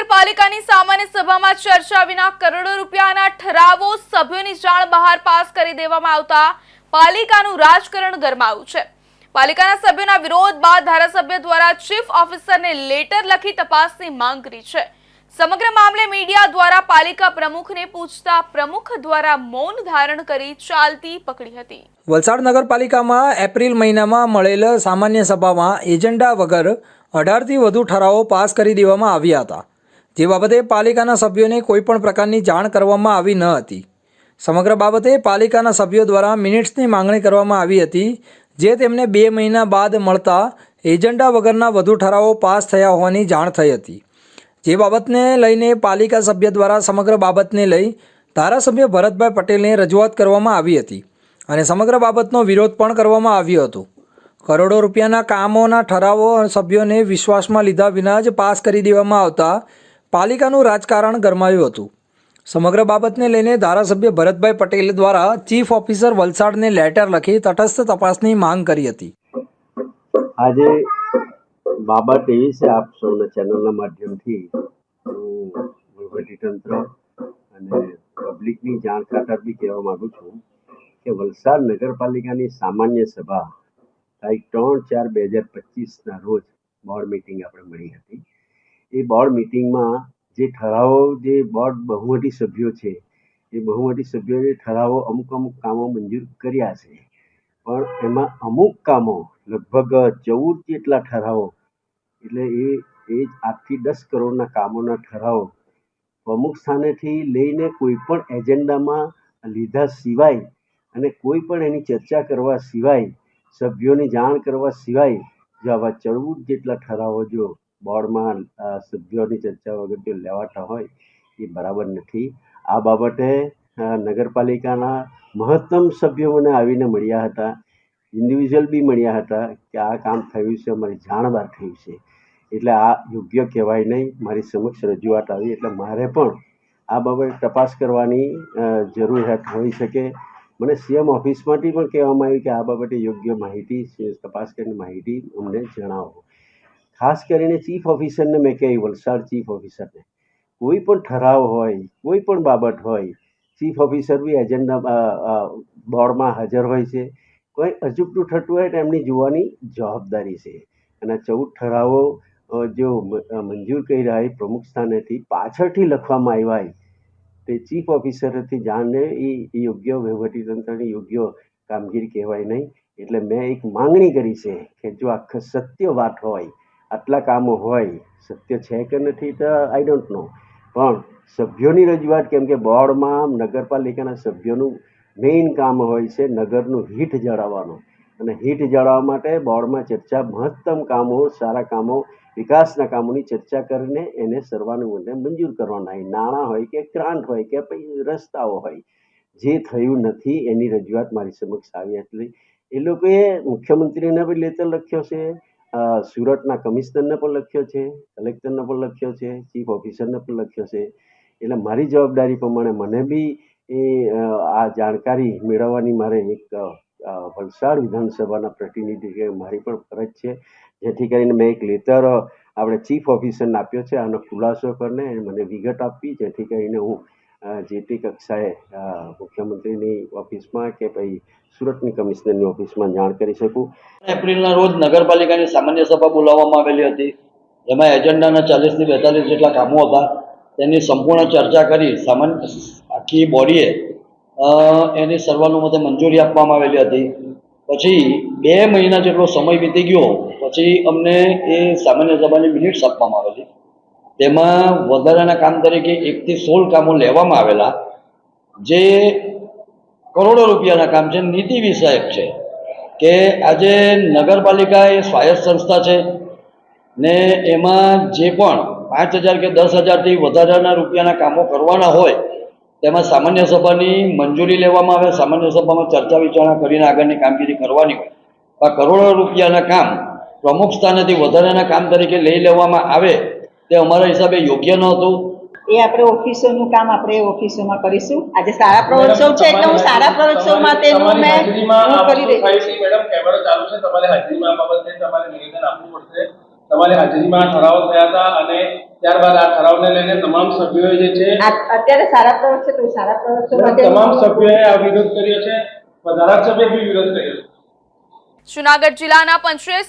નગરપાલિકાની સામાન્ય સભામાં ચર્ચા વિના કરોડો રૂપિયાના ઠરાવો સભ્યોની જાણ બહાર પાસ કરી દેવામાં આવતા પાલિકાનું રાજકારણ ગરમાયું છે. પાલિકાના સભ્યોના વિરોધ બાદ ધારાસભ્ય દ્વારા ચીફ ઓફિસરને લેટર લખી તપાસની માંગ કરી છે. સમગ્ર મામલે મીડિયા દ્વારા પાલિકા પ્રમુખને પૂછતા પ્રમુખ દ્વારા મૌન ધારણ કરી ચાલતી પકડી હતી. વલસાડ નગરપાલિકામાં એપ્રિલ મહિનામાં મળેલ સામાન્ય સભામાં એજન્ડા વગર અઢારથી વધુ ઠરાવો પાસ કરી દેવામાં આવ્યા હતા. જે બાબતે પાલિકાના સભ્યોને કોઈપણ પ્રકારની જાણ કરવામાં આવી ન હતી. સમગ્ર બાબતે પાલિકાના સભ્યો દ્વારા મિનિટ્સની માંગણી કરવામાં આવી હતી, જે તેમને બે મહિના બાદ મળતા એજન્ડા વગરના વધુ ઠરાવો પાસ થયા હોવાની જાણ થઈ હતી. જે બાબતને લઈને પાલિકા સભ્ય દ્વારા સમગ્ર બાબતને લઈ ધારાસભ્ય ભરતભાઈ પટેલને રજૂઆત કરવામાં આવી હતી અને સમગ્ર બાબતનો વિરોધ પણ કરવામાં આવ્યો હતો. કરોડો રૂપિયાના કામોના ઠરાવો સભ્યોને વિશ્વાસમાં લીધા વિના જ પાસ કરી દેવામાં આવતા પાલિકાનું રાજકારણ ગરમાયું હતું. સમગ્ર બાબતને લઈને ધારાસભ્ય ભરતભાઈ પટેલ દ્વારા ચીફ ઓફિસર વલસાડને લેટર લખી તટસ્થ તપાસની માંગ કરી હતી. આજે બાબા ટીવી છે, આપ સૌના ચેનલના માધ્યમથી વહીવટીતંત્ર અને પબ્લિકની જાણ ખાતર બી કહેવા માગું છું કે વલસાડ નગરપાલિકાની સામાન્ય સભા તારીખ ત્રણ ચાર બે હજાર પચીસના રોજ બોર્ડ મિટિંગ આપણે મળી હતી. એ બોર્ડ મિટિંગમાં જે ઠરાવો, જે બોર્ડ બહુમતી સભ્યો છે, એ બહુમતી સભ્યોએ ઠરાવો અમુક અમુક કામો મંજૂર કર્યા છે. પણ એમાં અમુક કામો, લગભગ ચૌદ જેટલા ઠરાવો, એટલે એ એ આઠથી દસ કરોડના કામોના ઠરાવો, અમુક સ્થાનેથી લઈને કોઈ પણ એજન્ડામાં લીધા સિવાય અને કોઈ પણ એની ચર્ચા કરવા સિવાય, સભ્યોની જાણ કરવા સિવાય, જો આવા ચૌદ જેટલા ઠરાવો જો બોર્ડમાં સભ્યોની ચર્ચા વગર જો લેવાતા હોય, એ બરાબર નથી. આ બાબતે નગરપાલિકાના મહત્તમ સભ્યો મને આવીને મળ્યા હતા. ઇન્ડિવિજ્યુઅલ બી મળ્યા હતા કે આ કામ થયું છે, અમારી જાણ બહાર થયું છે. એટલે આ યોગ્ય કહેવાય નહીં, મારી સમક્ષ રજૂઆત આવી. એટલે મારે પણ આ બાબતે તપાસ કરવાની જરૂરિયાત હોઈ શકે. મને સીએમ ઓફિસમાંથી પણ કહેવામાં આવ્યું કે આ બાબતે યોગ્ય માહિતી, તપાસ કરીને માહિતી અમને જણાવો. ખાસ કરીને ચીફ ઓફિસરને મેં કહ્યું, વલસાડ ચીફ ઓફિસરને. કોઈ પણ ઠરાવ હોય, કોઈ પણ બાબત હોય, ચીફ ઓફિસર બી એજન્ડા બોર્ડમાં હાજર હોય છે. કોઈ અજુકતું થતું હોય તો એમની જોવાની જવાબદારી છે. અને ચૌદ ઠરાવો જો મંજૂર કરી મંજૂર કર્યા હોય, પ્રમુખ સ્થાનેથી પાછળથી લખવામાં આવ્યા તે ચીફ ઓફિસરથી જાણને એ એ યોગ્ય વહીવટીતંત્રની યોગ્ય કામગીરી કહેવાય નહીં. એટલે મેં એક માંગણી કરી છે કે જો આખા સત્ય વાત હોય આટલા કામો હોય, સત્ય છે કે નથી તો આઈ ડોન્ટ નો પણ સભ્યોની રજૂઆત કેમ કે બોર્ડમાં, નગરપાલિકાના સભ્યોનું મેઇન કામ હોય છે નગરનું હિત જાળવવાનું. અને હિત જાળવવા માટે બોર્ડમાં ચર્ચા મહત્તમ કામો, સારા કામો, વિકાસના કામોની ચર્ચા કરીને એને સર્વાનુમતે મંજૂર કરવાના હોય. નાણાં હોય કે ગ્રાન્ટ હોય કે પછી રસ્તાઓ હોય, જે થયું નથી એની રજૂઆત મારી સમક્ષ આવી. એટલે એ લોકોએ મુખ્યમંત્રીને બી લેટર લખ્યો છે સુરતના કમિશનરને પણ લખ્યો છે, કલેક્ટરને પણ લખ્યો છે, ચીફ ઓફિસરને પણ લખ્યો છે. એટલે મારી જવાબદારી પ્રમાણે મને બી એ આ જાણકારી મેળવવાની મારે એક વલસાડ વિધાનસભાના પ્રતિનિધિ મારી પણ ફરજ છે. જેથી કરીને મેં એક લેટર આપણે ચીફ ઓફિસરને આપ્યો છે, આનો ખુલાસો કરીને મને વિગત આપવી જેથી કરીને હું જે તે કક્ષાએ મુખ્યમંત્રીની ઓફિસમાં કે પછી સુરતની કમિશનરની ઓફિસમાં જાણ કરી શકું. એપ્રિલના રોજ નગરપાલિકાની સામાન્ય સભા બોલાવવામાં આવેલી હતી. એમાં એજન્ડાના ચાલીસથી બેતાલીસ જેટલા કામો હતા. તેની સંપૂર્ણ ચર્ચા કરી સામાન્ય આખી બોડીએ એની સર્વાનુમતે મંજૂરી આપવામાં આવેલી હતી. પછી બે મહિના જેટલો સમય વીતી ગયો. પછી અમને એ સામાન્ય સભાની મિનિટ્સ આપવામાં આવેલી. તેમાં વધારાના કામ તરીકે એકથી સોળ કામો લેવામાં આવેલા, જે કરોડો રૂપિયાના કામ છે. નીતિ વિષયક છે કે આજે નગરપાલિકા એ સ્વાયત્ત સંસ્થા છે ને એમાં જે પણ પાંચ હજાર કે દસ હજારથી વધારાના રૂપિયાના કામો કરવાના હોય, તેમાં સામાન્ય સભાની મંજૂરી લેવામાં આવે, સામાન્ય સભામાં ચર્ચા વિચારણા કરીને આગળની કામગીરી કરવાની હોય. આ કરોડો રૂપિયાના કામ પ્રમુખ સ્થાનેથી વધારાના કામ તરીકે લઈ લેવામાં આવે તે અમારા હિસાબે યોગ્ય ન હતું. એ આપણે ઓફિસોનું કામ આપણે ઓફિસોમાં કરીશું. આજે સારા પ્રવોત્સવ છે એટલે હું સારા પ્રવોત્સવમાં તેનું મેં હું કરી રહી મેડમ કેમેરો ચાલુ છે. તમારે હાજરીમાં બાબતે તમારે નિવેદન આપવું પડશે. તમારે હાજરીમાં ઠરાવ થયા હતા અને ત્યારબાદ આ ઠરાવને લઈને તમામ સભ્યોએ જે છે અત્યારે સારા પ્રવૃત્તિ તો સારા પ્રવૃત્તિઓ માટે તમામ સભ્યોએ આ વિરોધ કર્યો છે. ધારાસભ્ય બી વિરોધ કર્યો છે. જુનાગઢ જિલ્લાના પંચરેસ